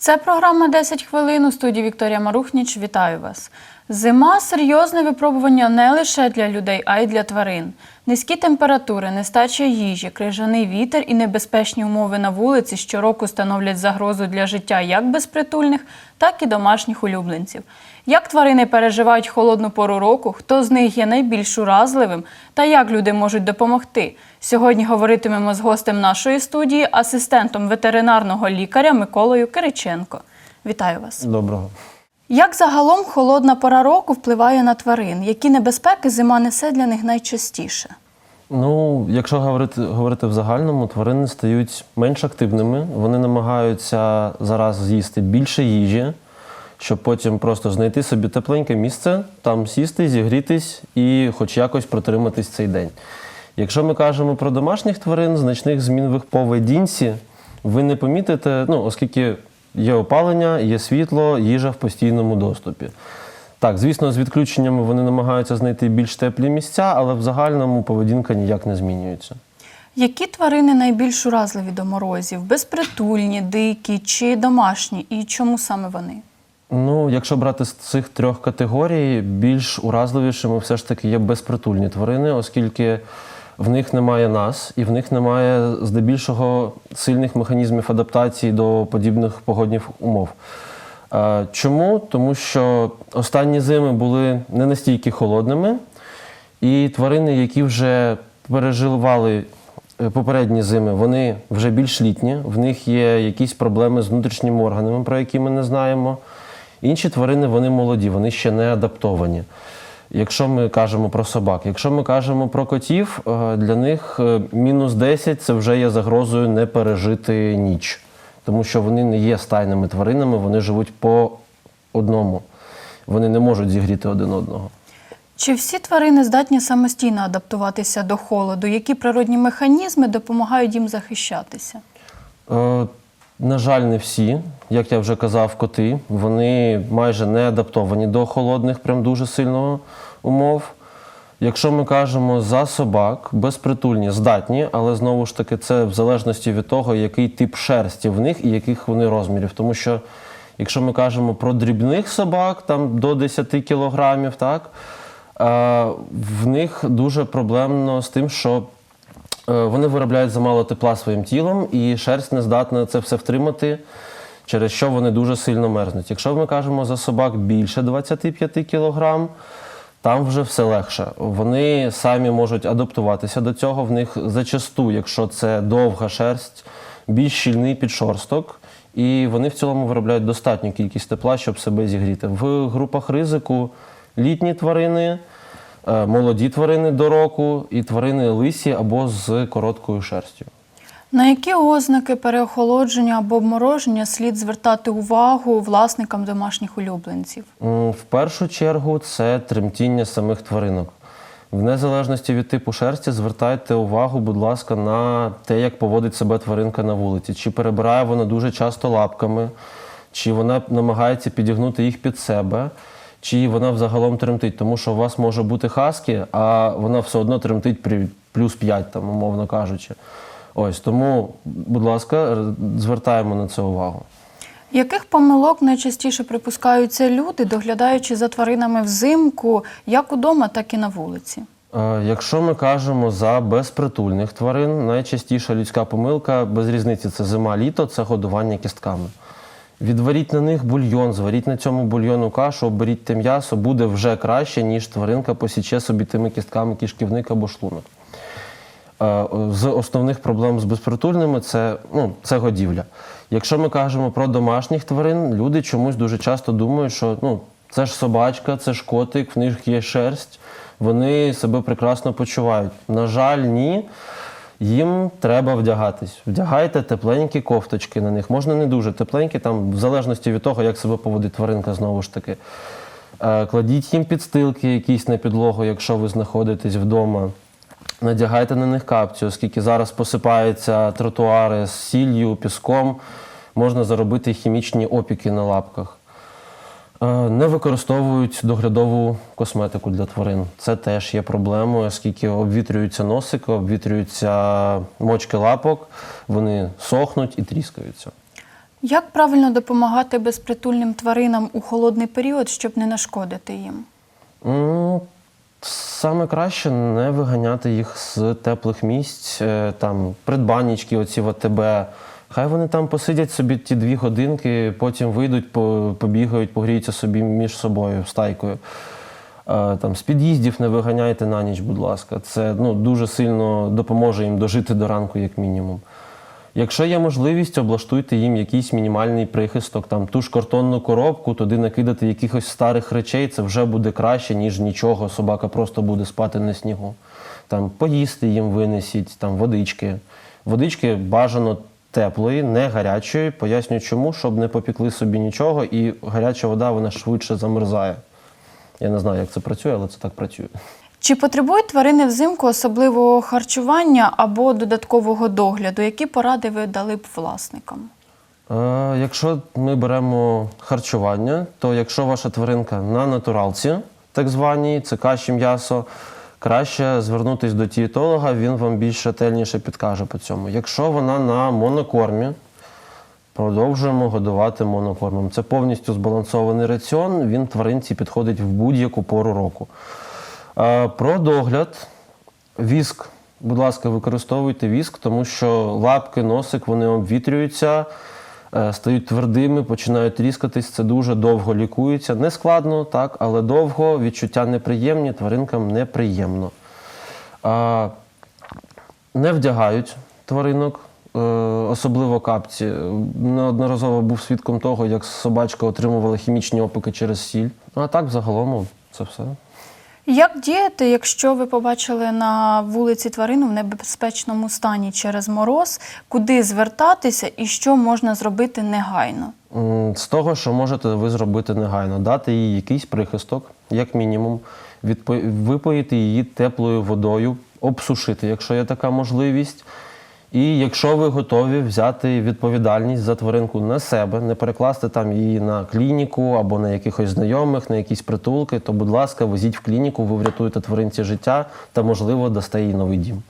Це програма «10 хвилин» у студії Вікторія Марухніч. Вітаю вас. Зима серйозне випробування не лише для людей, а й для тварин. Низькі температури, нестача їжі, крижаний вітер і небезпечні умови на вулиці щороку становлять загрозу для життя як безпритульних, так і домашніх улюбленців. Як тварини переживають холодну пору року, хто з них є найбільш уразливим та як люди можуть допомогти? Сьогодні говоритимемо з гостем нашої студії, асистентом ветеринарного лікаря Миколою Кириченко. Вітаю вас. Доброго. Як загалом холодна пора року впливає на тварин? Які небезпеки зима несе для них найчастіше? Ну, якщо говорити, говорити в загальному, тварини стають менш активними. Вони намагаються зараз з'їсти більше їжі, щоб потім просто знайти собі тепленьке місце, там сісти, зігрітись і хоч якось протриматись цей день. Якщо ми кажемо про домашніх тварин, значних змін в їх поведінці ви не помітите, ну, оскільки є опалення, є світло, їжа в постійному доступі. Так, звісно, з відключеннями вони намагаються знайти більш теплі місця, але в загальному поведінка ніяк не змінюється. Які тварини найбільш уразливі до морозів? Безпритульні, дикі чи домашні? І чому саме вони? Ну, якщо брати з цих трьох категорій, більш уразливішими все ж таки є безпритульні тварини, оскільки в них немає нас і в них немає здебільшого сильних механізмів адаптації до подібних погодних умов. Е, Чому? Тому що останні зими були не настільки холодними, і тварини, які вже переживали е, попередні зими, вони вже більш літні, в них є якісь проблеми з внутрішніми органами, про які ми не знаємо. Інші тварини вони молоді, вони ще не адаптовані. Якщо ми кажемо про собак, якщо ми кажемо про котів, е, для них е, мінус 10 це вже є загрозою не пережити ніч, тому що вони не є стайними тваринами, вони живуть по одному. Вони не можуть зігріти один одного. Чи всі тварини здатні самостійно адаптуватися до холоду? Які природні механізми допомагають їм захищатися? На жаль, не всі. Як я вже казав, коти вони майже не адаптовані до холодних, прям дуже сильно умов. Якщо ми кажемо за собак, безпритульні, здатні, але знову ж таки це в залежності від того, який тип шерсті в них і яких вони розмірів. Тому що, якщо ми кажемо про дрібних собак, там до 10 кілограмів, так, е, в них дуже проблемно з тим, що Вони виробляють замало тепла своїм тілом, і шерсть не здатна це все втримати, через що вони дуже сильно мерзнуть. Якщо ми кажемо за собак більше 25 кг, там вже все легше. Вони самі можуть адаптуватися до цього. В них зачасту, якщо це довга шерсть, більш щільний підшорсток, і вони в цілому виробляють достатню кількість тепла, щоб себе зігріти. В групах ризику літні тварини е, молоді тварини до року і тварини лисі або з короткою шерстю. На які ознаки переохолодження або обмороження слід звертати увагу власникам домашніх улюбленців? В першу чергу це тремтіння самих тваринок. В незалежності від типу шерсті звертайте увагу, будь ласка, на те, як поводить себе тваринка на вулиці. Чи перебирає вона дуже часто лапками, чи вона намагається підігнути їх під себе, чи вона взагалом тремтить. Тому що у вас може бути хаскі, а вона все одно тремтить при плюс 5, там, умовно кажучи. Ось тому, будь ласка, звертаємо на це увагу. Яких помилок найчастіше припускаються люди, доглядаючи за тваринами взимку, як удома, так і на вулиці? Е, Якщо ми кажемо за безпритульних тварин, найчастіша людська помилка без різниці це зима, літо, це годування кістками. Відваріть на них бульйон, зваріть на цьому бульйону кашу, оберіть те м'ясо, буде вже краще, ніж тваринка посіче собі тими кістками кишківник або шлунок. Е, З основних проблем з безпритульними це, ну, це годівля. Якщо ми кажемо про домашніх тварин, люди чомусь дуже часто думають, що ну, це ж собачка, це ж котик, в них є шерсть, вони себе прекрасно почувають. На жаль, ні. Їм треба вдягатись. Вдягайте тепленькі кофточки на них. Можна не дуже тепленькі, там, в залежності від того, як себе поводить тваринка, знову ж таки. Е, Кладіть їм підстилки якісь на підлогу, якщо ви знаходитесь вдома. Надягайте на них капці, оскільки зараз посипаються тротуари з сіллю, піском, можна заробити хімічні опіки на лапках. Е, Не використовують доглядову косметику для тварин. Це теж є проблемою, оскільки обвітрюються носики, обвітрюються мочки лапок, вони сохнуть і тріскаються. Як правильно допомагати безпритульним тваринам у холодний період, щоб не нашкодити їм? Ну, саме краще не виганяти їх з теплих місць, е, там придбаннички, оці в АТБ. Хай вони там посидять собі ті дві годинки, потім вийдуть, побігають, погріються собі між собою стайкою. Е, Там з під'їздів не виганяйте на ніч, будь ласка. Це ну, дуже сильно допоможе їм дожити до ранку, як мінімум. Якщо є можливість, облаштуйте їм якийсь мінімальний прихисток, там ту ж картонну коробку, туди накидати якихось старих речей, це вже буде краще, ніж нічого. Собака просто буде спати на снігу. Там поїсти їм винесіть, там водички. Водички бажано теплої, не гарячої. Поясню чому, щоб не попікли собі нічого, і гаряча вода вона швидше замерзає. Я не знаю, як це працює, але це так працює. Чи потребують тварини взимку особливого харчування або додаткового догляду? Які поради ви дали б власникам? Е, Якщо ми беремо харчування, то якщо ваша тваринка на натуралці, так званій, це каші м'ясо, краще звернутися до дієтолога, він вам більш ретельніше підкаже по цьому. Якщо вона на монокормі, продовжуємо годувати монокормом. Це повністю збалансований раціон, він тваринці підходить в будь-яку пору року. Е, Про догляд, віск. Будь ласка, використовуйте віск, тому що лапки, носик вони обвітрюються, стають твердими, починають тріскатись. Це дуже довго лікується. Не складно, так, але довго, відчуття неприємні, тваринкам неприємно. Не вдягають тваринок, е, особливо капці. Неодноразово був свідком того, як собачка отримувала хімічні опіки через сіль. Ну а так, взагалом, це все. Як діяти, якщо ви побачили на вулиці тварину в небезпечному стані через мороз, куди звертатися і що можна зробити негайно? З того, що можете ви зробити негайно, дати їй якийсь прихисток, як мінімум, випоїти її теплою водою, обсушити, якщо є така можливість. І якщо ви готові взяти відповідальність за тваринку на себе, не перекласти там її на клініку або на якихось знайомих, на якісь притулки, то, будь ласка, везіть в клініку, ви врятуєте тваринці життя та, можливо, дасте їй новий дім.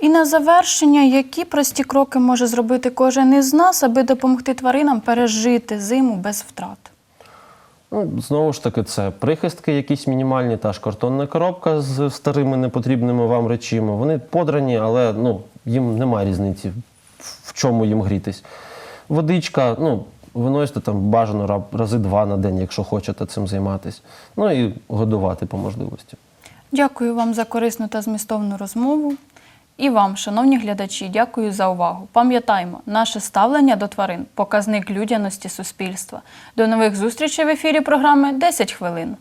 І на завершення, які прості кроки може зробити кожен із нас, аби допомогти тваринам пережити зиму без втрат? Ну, знову ж таки, це прихистки якісь мінімальні, та ж картонна коробка з старими непотрібними вам речима. Вони подрані, але ну, їм немає різниці, в- чому їм грітись. Водичка, ну, виносите там бажано ра- рази два на день, якщо хочете цим займатися. Ну і годувати по можливості. Дякую вам за корисну та змістовну розмову. І вам, шановні глядачі, дякую за увагу. Пам'ятаємо, наше ставлення до тварин показник людяності суспільства. До нових зустрічей в ефірі програми «10 хвилин.